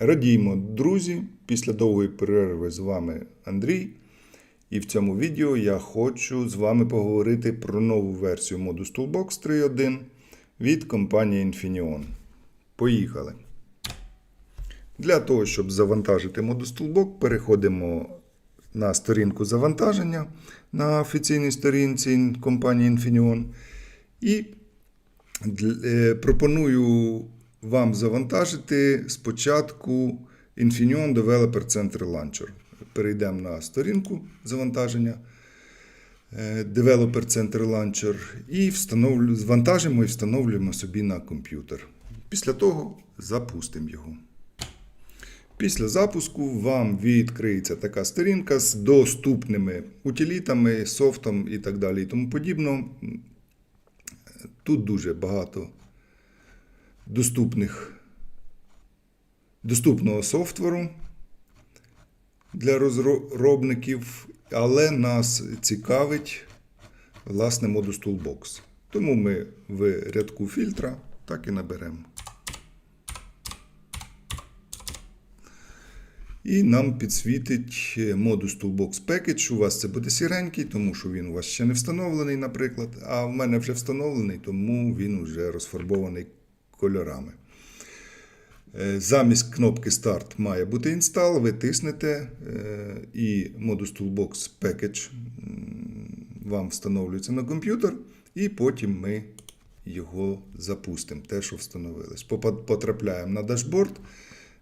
Радіймо, друзі! Після довгої перерви з вами Андрій. І в цьому відео я хочу з вами поговорити про нову версію Modus Toolbox 3.1 від компанії Infineon. Поїхали! Для того, щоб завантажити Modus Toolbox, переходимо на сторінку завантаження на офіційній сторінці компанії Infineon. І е, Пропоную вам завантажити спочатку Infineon Developer Center Launcher. Перейдемо на сторінку завантаження е, Developer Center Launcher і встановлю, завантажимо і встановлюємо собі на комп'ютер. Після того запустимо його. Після запуску вам відкриється така сторінка з доступними утилітами, софтом і так далі і тому подібно. Тут дуже багато доступних, доступного софтверу для розробників, але нас цікавить власне Modus Toolbox. Тому ми в рядку фільтра так і наберемо. І нам підсвітить Modus Toolbox Package. У вас це буде сіренький, тому що він у вас ще не встановлений, наприклад. А в мене вже встановлений, тому він вже розфарбований кольорами. Е, Замість кнопки Start має бути Install, ви тиснете е, і Modus Toolbox Package вам встановлюється на комп'ютер, і потім ми його запустимо, те, що встановилось. Потрапляємо на дашборд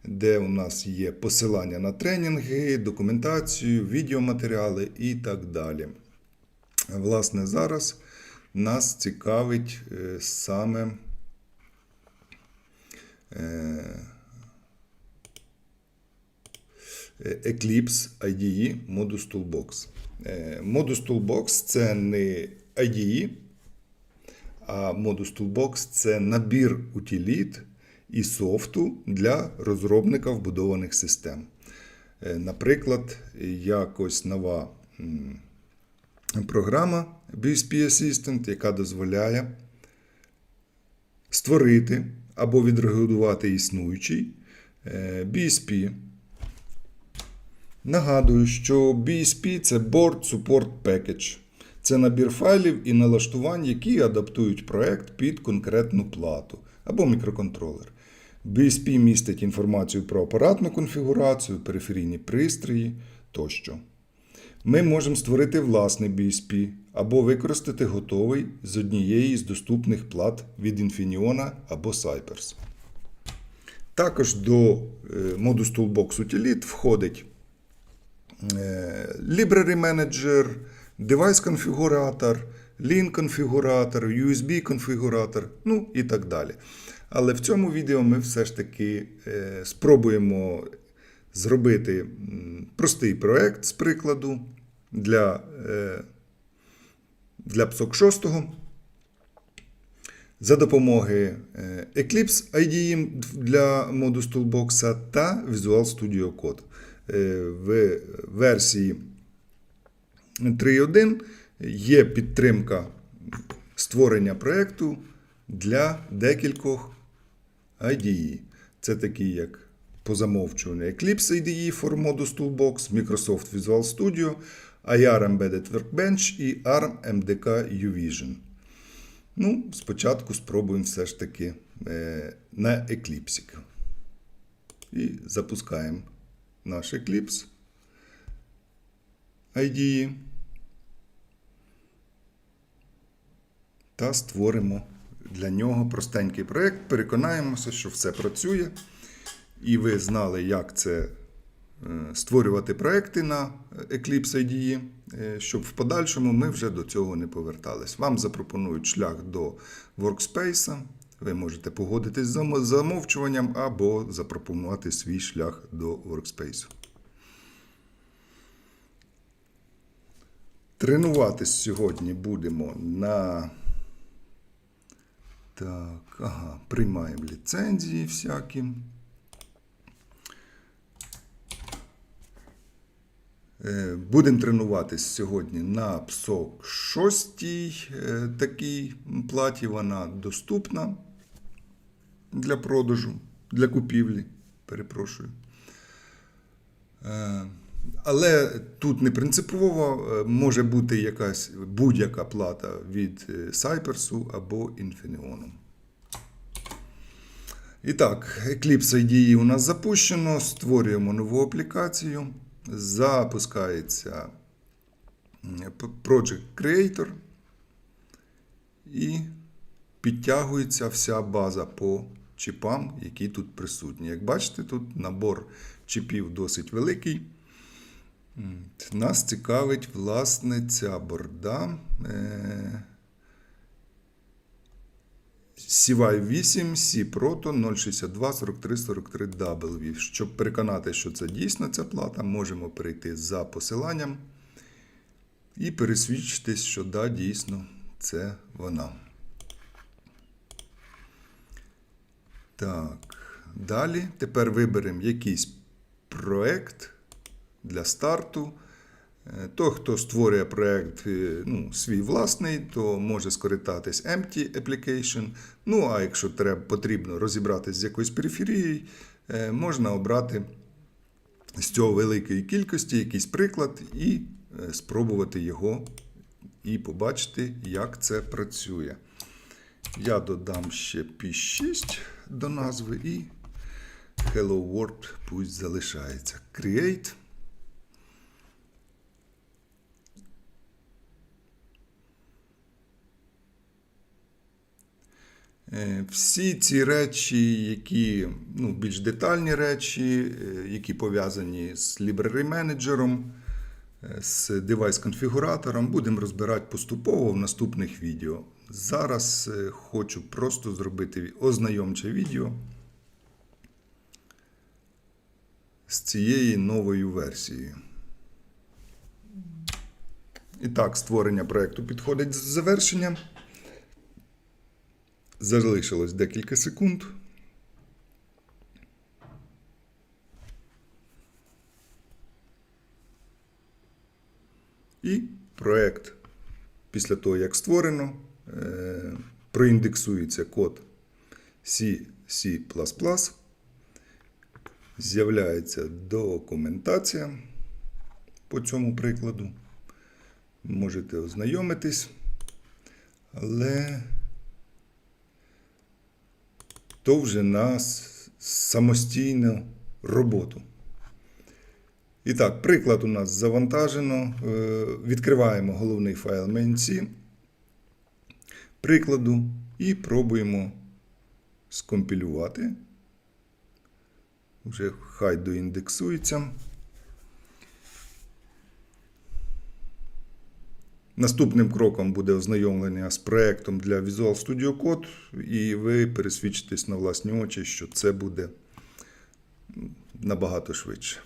де у нас є посилання на тренінги, документацію, відеоматеріали і так далі. Власне, зараз нас цікавить е, саме Eclipse IDE Modus Toolbox. Е, Modus Toolbox це не IDE, а Modus Toolbox це набір утиліт і софту для розробника вбудованих систем. Е, Наприклад, якось нова програма BSP Assistant, яка дозволяє створити або відрегулювати існуючий е, BSP. Нагадую, що BSP це Board Support Package. Це набір файлів і налаштувань, які адаптують проект під конкретну плату або мікроконтролер. BSP містить інформацію про апаратну конфігурацію, периферійні пристрої тощо. Ми можемо створити власний BSP або використати готовий з однієї з доступних плат від Infineon або Cypress. Також до е, Modus Toolbox Utility входить е, Library Manager, Device конфігуратор, Link конфігуратор, USB конфігуратор, ну і так далі. Але в цьому відео ми все ж таки е, спробуємо зробити простий проект з прикладу для, е, для PSOC 6 за допомогою е, Eclipse IDE для Modus Toolbox та Visual Studio Code. Е, В версії 3.1 є підтримка створення проєкту для декількох IDE. Це такі як по замовчуванню Eclipse IDE for Modus Toolbox, Microsoft Visual Studio, IR Embedded Workbench і ARM MDK UVision. Ну, спочатку спробуємо все ж таки е, на Eclipse. І запускаємо наш Eclipse IDE. Та створимо для нього простенький проєкт. Переконаємося, що все працює. І ви знали, як це створювати проекти на Eclipse IDE, е, щоб в подальшому ми вже до цього не повертались. Вам запропонують шлях до Workspace. Ви можете погодитись з замовчуванням або запропонувати свій шлях до Workspace. Тренуватись сьогодні будемо на. Так, ага, приймаємо ліцензії всякі. Будемо тренуватись сьогодні на PSOC 6 е, такій платі. Вона доступна для продажу, для купівлі. Перепрошую. Е, Але тут не принципово е, може бути якась будь-яка плата від е, Cypress або Infineon. І так, Eclipse IDE у нас запущено. Створюємо нову аплікацію. Запускається Project Creator. І підтягується вся база по чіпам, які тут присутні. Як бачите, тут набор чіпів досить великий. Нас цікавить, власне, ця борда. CY 8 C Proton 062 43 43 W. Щоб переконати, що це дійсно ця плата, можемо перейти за посиланням і пересвідчитись, що да, дійсно це вона. Так, далі. Тепер виберемо якийсь проект для старту. Е, Той, хто створює проект е, ну, свій власний, то може скористатись Empty Application. Ну, а якщо треба, потрібно розібратися з якоюсь периферією, е, можна обрати з цього великої кількості якийсь приклад і спробувати його і побачити, як це працює. Я додам ще P6 до назви і Hello World пусть залишається. Create. Всі ці речі, які ну, більш детальні речі, е, які пов'язані з library менеджером, з девайс-конфігуратором, будемо розбирати поступово в наступних відео. Зараз е, хочу просто зробити ознайомче відео з цією новою версією. І так, створення проєкту підходить з завершенням. Залишилось декілька секунд. І проєкт, після того, як створено, е, проіндексується код C, C++, з'являється документація по цьому прикладу. Можете ознайомитись, але то вже на самостійну роботу. І так, приклад у нас завантажено. Е, Відкриваємо головний файл MNC прикладу і пробуємо скомпілювати. Вже хай доіндексується. Наступним кроком буде ознайомлення з проєктом для Visual Studio Code, і ви пересвідчитесь на власні очі, що це буде набагато швидше.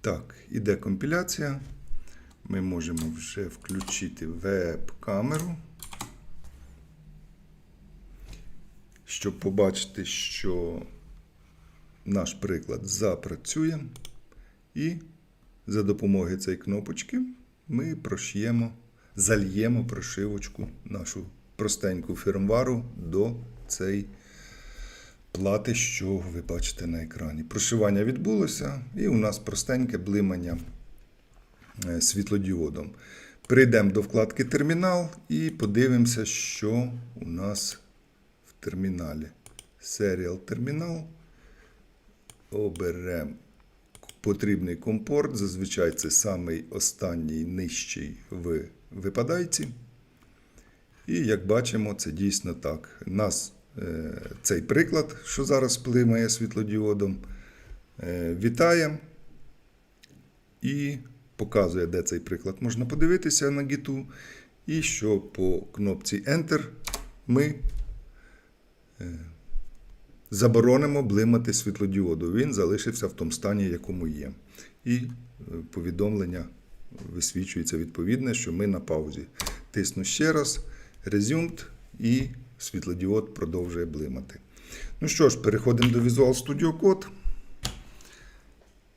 Так, іде компіляція. Ми можемо вже включити веб-камеру, щоб побачити, що наш приклад запрацює. І за допомогою цієї кнопочки ми прошиємо, зальємо прошивочку нашу простеньку фірмвару до цієї плати, що ви бачите на екрані. Прошивання відбулося, і у нас простеньке блимання е, світлодіодом. Перейдемо до вкладки Термінал і подивимося, що у нас в терміналі. Serial термінал. Оберемо потрібний компорт. Зазвичай це самий останній нижчий в випадайці. І як бачимо, це дійсно так. Нас е, цей приклад, що зараз плимає світлодіодом, е, вітає і показує, де цей приклад можна подивитися на гіту. І що по кнопці Enter ми е, заборонимо блимати світлодіоду. Він залишився в тому стані, якому є. І е, повідомлення висвічується відповідне, що ми на паузі. Тисну ще раз, Resumed, і світлодіод продовжує блимати. Ну що ж, переходимо до Visual Studio Code.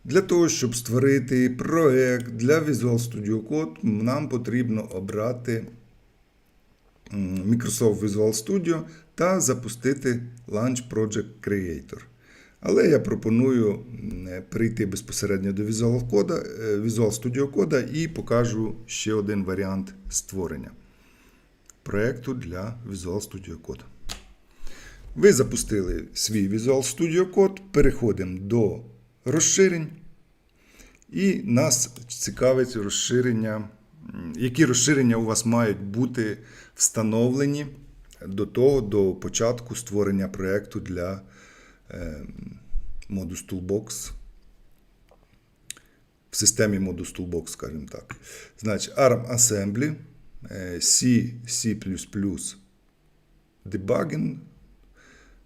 Для того, щоб створити проект для Visual Studio Code, нам потрібно обрати Microsoft Visual Studio та запустити Launch Project Creator. Але я пропоную м, перейти безпосередньо до Visual Code, е, Visual Studio Code і покажу ще один варіант створення проєкту для Visual Studio Code. Ви запустили свій Visual Studio Code, переходимо до розширень. І нас цікавить розширення, які розширення у вас мають бути встановлені до того, до початку створення проєкту для е, Modus Toolbox в системі Modus Toolbox, скажімо так. Значить, ARM Assembly, е, C, C++, Debugging,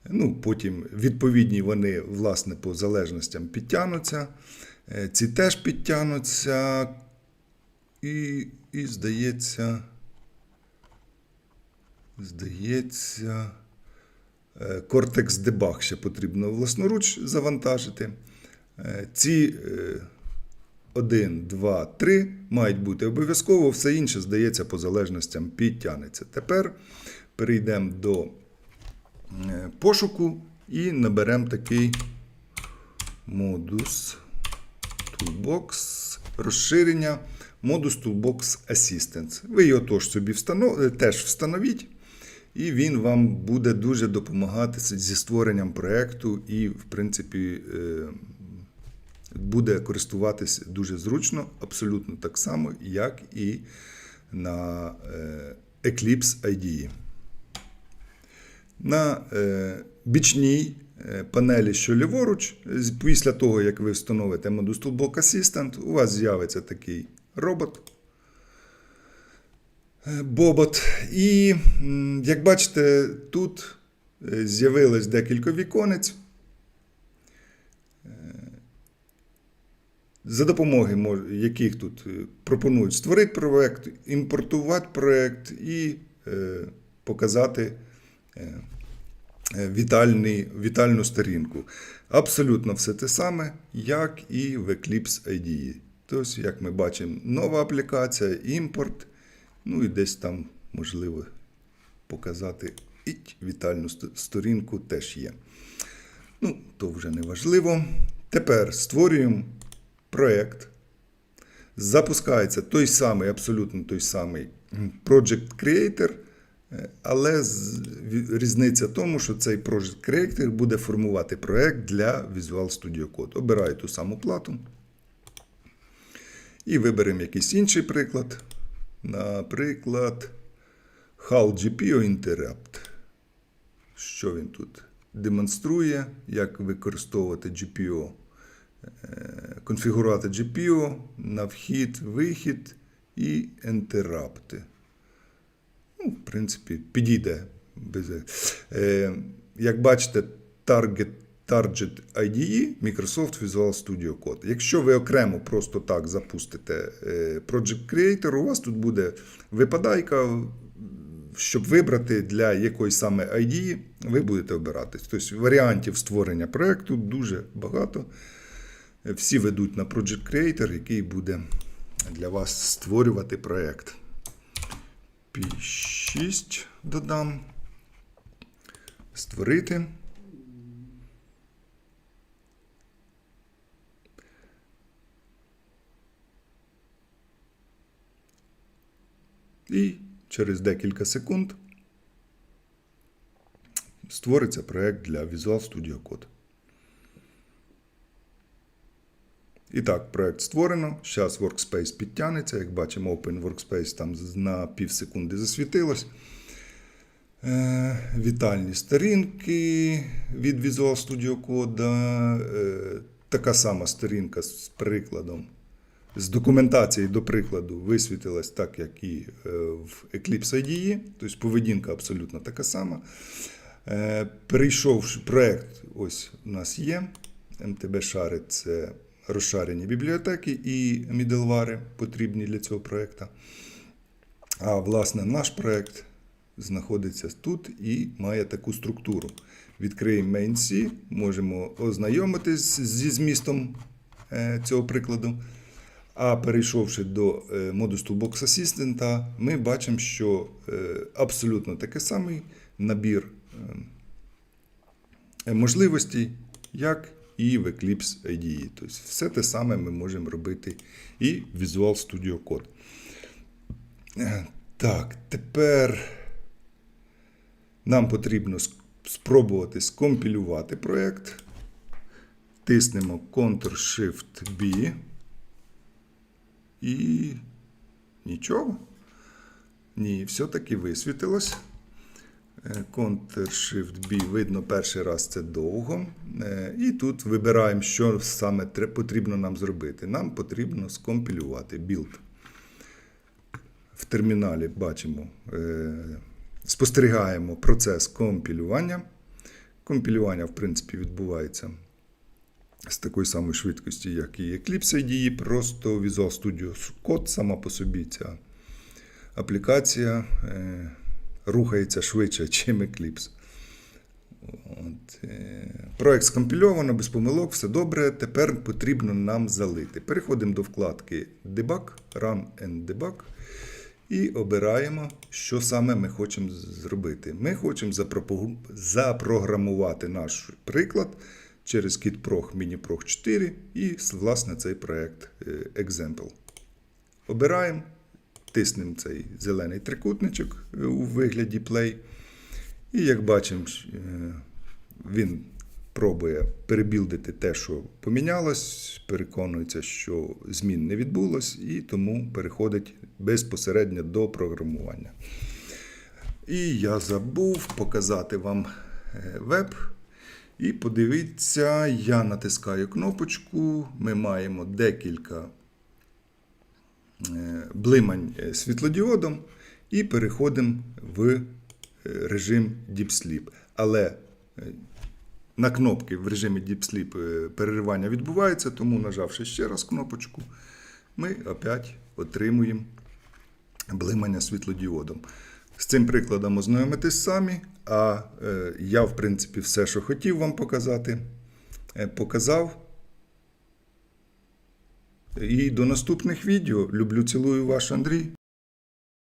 Ну, потім відповідні вони, власне, по залежностям підтягнуться. Е, Ці теж підтягнуться. І, і здається, здається, е, Debug ще потрібно власноруч завантажити. Е, Ці 1, 2, 3 мають бути обов'язково, все інше, здається, по залежностям підтягнеться. Тепер перейдемо до е, пошуку і наберемо такий модус Toolbox розширення Modus Toolbox Assistance. Ви його тож собі встанов... е, теж встановіть, і він вам буде дуже допомагати зі створенням проєкту і, в принципі, е, буде користуватись дуже зручно, абсолютно так само, як і на е, Eclipse IDE. На бічній панелі, що ліворуч, після того, як ви встановите Modus Toolbox Assistant, у вас з'явиться такий робот. е, Бобот. І, як бачите, тут е, з'явилось декілька віконець. Е, За допомогою яких тут пропонують створити проект, імпортувати проект і показати вітальний, вітальну сторінку. Абсолютно все те саме, як і в Eclipse IDE. Тобто, як ми бачимо, нова аплікація, імпорт, ну і десь там можливо показати і вітальну сторінку теж є. Ну, то вже не важливо. Тепер створюємо проєкт. Запускається той самий, абсолютно той самий Project Creator, е, але різниця в тому, що цей Project Creator буде формувати проєкт для Visual Studio Code. Обираю ту саму плату. І виберемо якийсь інший приклад. Наприклад, HAL GPO Interrupt. Що він тут демонструє, як використовувати GPO, е, конфігурувати GPO на вхід, вихід і інтерапти. Ну, в принципі, підійде. Е, як бачите, Target, Target IDE Microsoft Visual Studio Code. Якщо ви окремо просто так запустите е, Project Creator, у вас тут буде випадайка, щоб вибрати для якої саме IDE, ви будете обирати. Тобто варіантів створення проєкту дуже багато. Всі ведуть на Project Creator, який буде для вас створювати проєкт. P6 додам. Створити. І через декілька секунд створиться проєкт для Visual Studio Code. І так, проєкт створено. Зараз Workspace підтягнеться. Як бачимо, Open Workspace там на пів секунди засвітилось. Е, вітальні сторінки від Visual Studio Code. Е, така сама сторінка з прикладом. З документації, до прикладу, висвітилась так, як і е, в Eclipse IDE. Тобто поведінка абсолютно така сама. Е, Перейшовши проєкт, ось у нас є. МТБ шари це розшарені бібліотеки і міделвари потрібні для цього проєкту. А власне наш проєкт знаходиться тут і має таку структуру. Відкриємо main.c, можемо ознайомитись зі змістом е, цього прикладу. А перейшовши до е, Modus Toolbox Assistant, ми бачимо, що е, абсолютно такий самий набір е, можливостей, як і в Eclipse IDE. Тобто все те саме ми можемо робити і в Visual Studio Code. Е, Так, тепер нам потрібно спробувати скомпілювати проєкт. Тиснемо Ctrl-Shift-B. І нічого. Ні, все-таки висвітилось. Е, Ctrl-Shift-B, видно, перший раз це довго. Е, І тут вибираємо, що саме потрібно нам зробити. Нам потрібно скомпілювати білд. В терміналі бачимо, е, спостерігаємо процес компілювання. Компілювання, в принципі, відбувається з такої самої швидкості, як і Eclipse IDE, просто Visual Studio Code сама по собі ця аплікація е, рухається швидше, ніж Eclipse. От, е, проект скомпільовано, без помилок, все добре. Тепер потрібно нам залити. Переходимо до вкладки Debug, Run and Debug. І обираємо, що саме ми хочемо зробити. Ми хочемо запрограмувати наш приклад через KitProg MiniProg 4 і, власне, цей проект е, Example. Обираємо, тиснемо цей зелений трикутничок е, у вигляді Play. І як бачимо, е, він пробує перебілдити те, що помінялось, переконується, що змін не відбулось, і тому переходить безпосередньо до програмування. І я забув показати вам веб. І подивіться, я натискаю кнопочку. Ми маємо декілька е, блимань е, світлодіодом і переходимо в е, режим Deep Sleep. Але на кнопки в режимі Deep Sleep переривання відбувається, тому нажавши ще раз кнопочку, ми опять отримуємо блимання світлодіодом. З цим прикладом ознайомитись самі, а е, я, в принципі, все, що хотів вам показати, е, показав. І до наступних відео. Люблю, цілую ваш Андрій.